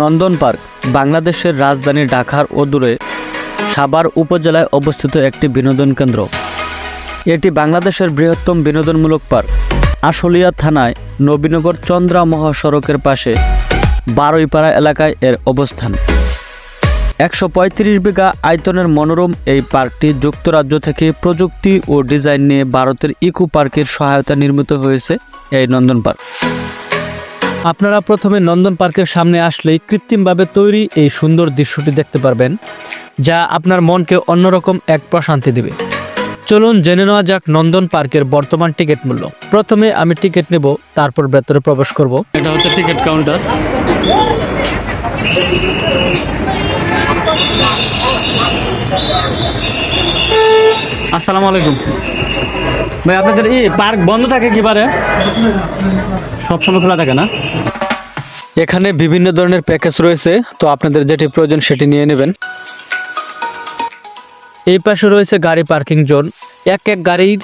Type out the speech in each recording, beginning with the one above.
নন্দন park, বাংলাদেশের রাজধানী ঢাকার অদূরে সাভার উপজেলায় অবস্থিত একটি বিনোদন কেন্দ্র। এটি বাংলাদেশের বৃহত্তম বিনোদনমূলক পার্ক। আশুলিয়া থানায় নবীনগর চন্দ্রা মহাসড়কের পাশে বারুইপাড়া এলাকায় এর অবস্থান। একশো পঁয়ত্রিশ বিঘা আয়তনের মনোরম এই পার্কটি যুক্তরাজ্য থেকে প্রযুক্তি ও ডিজাইন নিয়ে ভারতের ইকো পার্কের সহায়তা নির্মিত হয়েছে এই নন্দন পার্ক। আপনারা প্রথমে নন্দন পার্কের সামনে আসলেই কৃত্রিমভাবে তৈরি এই সুন্দর দৃশ্যটি দেখতে পারবেন, যা আপনার মনকে অন্যরকম এক প্রশান্তি দেবে। চলুন জেনে নেওয়া যাক নন্দন পার্কের বর্তমান টিকিট মূল্য। প্রথমে আমি টিকিট নেব, তারপর ভেতরে প্রবেশ করব। এটা হচ্ছে টিকিট কাউন্টার। আসসালামু আলাইকুম। ভাই, আপনাদের এই পার্ক বন্ধ থাকে কি পারে সবসময় খোলা থাকে না? এখানে বিভিন্ন ধরনের প্যাকেজ রয়েছে, তো আপনাদের যেটি প্রয়োজন সেটি নিয়ে নেবেন। এই পাশে রয়েছে গাড়ি পার্কিং জোন। এক এক গাড়ির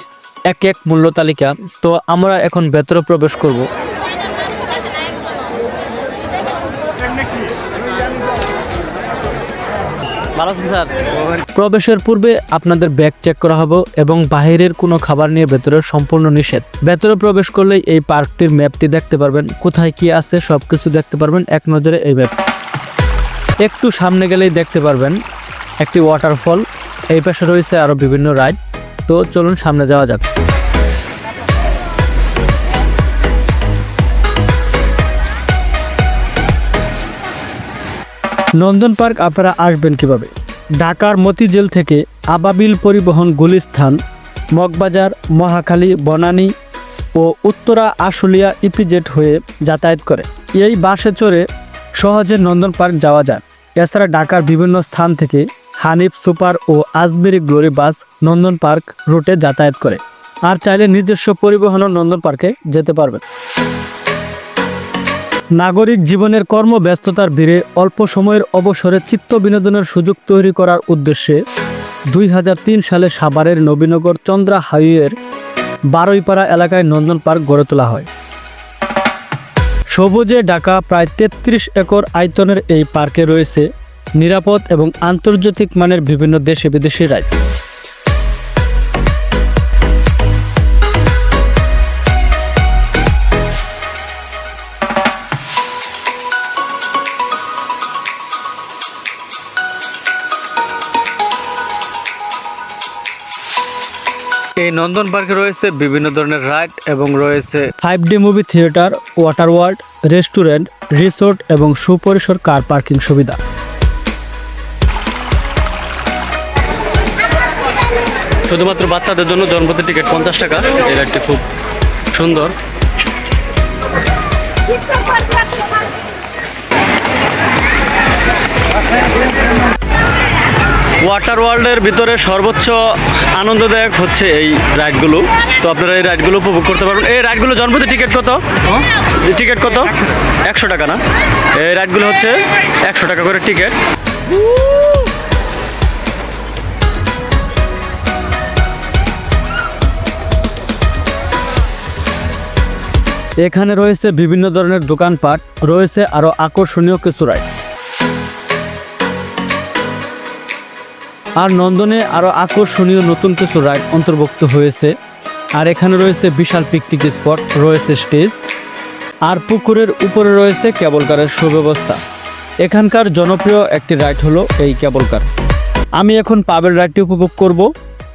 এক এক মূল্য তালিকা, তো আমরা এখন ভেতরে প্রবেশ করব। প্রবেশের পূর্বে আপনাদের ব্যাগ চেক করা হবে এবং বাইরের কোনো খাবার নিয়ে ভেতরে সম্পূর্ণ নিষেধ। ভেতরে প্রবেশ করলেই এই পার্কটির ম্যাপটি দেখতে পারবেন। কোথায় কি আছে সবকিছু দেখতে পারবেন এক নজরে এই ম্যাপ। একটু সামনে গেলেই দেখতে পারবেন একটি ওয়াটারফল এই পাশে রয়েছে আরও বিভিন্ন রাইড। তো চলুন সামনে যাওয়া যাক। নন্দন পার্ক আপনারা আসবেন কীভাবে? ঢাকার মতিঝিল থেকে আবাবিল পরিবহন গুলিস্থান, মগবাজার, মহাখালী, বনানী ও উত্তরা আশুলিয়া ইপিজেট হয়ে যাতায়াত করে। এই বাসে চড়ে সহজে নন্দন পার্ক যাওয়া যায়। এছাড়া ঢাকার বিভিন্ন স্থান থেকে হানিফ সুপার ও Azmeri glory bus Nandan park রুটে যাতায়াত করে। আর চাইলে নিজস্ব পরিবহনও নন্দন পার্কে যেতে পারবেন। নাগরিক জীবনের কর্মব্যস্ততার ভিড়ে অল্প সময়ের অবসরে চিত্ত বিনোদনের সুযোগ তৈরি করার উদ্দেশ্যে দুই হাজার তিন সালে সাভারের নবীনগর চন্দ্রা হাইওয়ের বারুইপাড়া এলাকায় নন্দন পার্ক গড়ে তোলা হয়। সবুজে ঢাকা প্রায় তেত্রিশ একর আয়তনের এই পার্কে রয়েছে নিরাপদ এবং আন্তর্জাতিক মানের বিভিন্ন দেশে বিদেশি রাইড। এই নন্দন পার্কে রয়েছে বিভিন্ন ধরনের রাইড এবং রয়েছে five D movie theatre water world restaurant resort এবং সুপরিসর কার পার্কিং সুবিধা। শুধুমাত্র বাচ্চাদের জন্য জন্মদিন টিকিট পঞ্চাশ টাকা। এই রাইডটি খুব সুন্দর। ওয়াটার ওয়ার্ল্ডের ভিতরে সর্বোচ্চ আনন্দদায়ক হচ্ছে এই রাইডগুলো। তো আপনারা এই রাইডগুলো উপভোগ করতে পারবেন। এই রাইডগুলো জন্মদিন টিকিট কত? টিকিট কত? একশো টাকা না? এই রাইডগুলো হচ্ছে একশো টাকা করে টিকিট। এখানে রয়েছে বিভিন্ন ধরনের দোকানপাট রয়েছে আরও আকর্ষণীয় কিছু রাইড। আর নন্দনে আরও আকর্ষণীয় নতুন কিছু রাইড অন্তর্ভুক্ত হয়েছে। আর এখানে রয়েছে বিশাল পিকনিক স্পট রয়েছে স্টেজ আর পুকুরের উপরে রয়েছে কেবল কারের সুব্যবস্থা। এখানকার জনপ্রিয় একটি রাইড হলো এই কেবল কার আমি এখন পাবেল রাইডটি উপভোগ করব।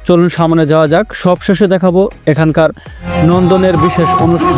চলুন সামনে যাওয়া যাক। সবশেষে দেখাবো এখানকার নন্দনের বিশেষ অনুষ্ঠান।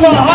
Oh.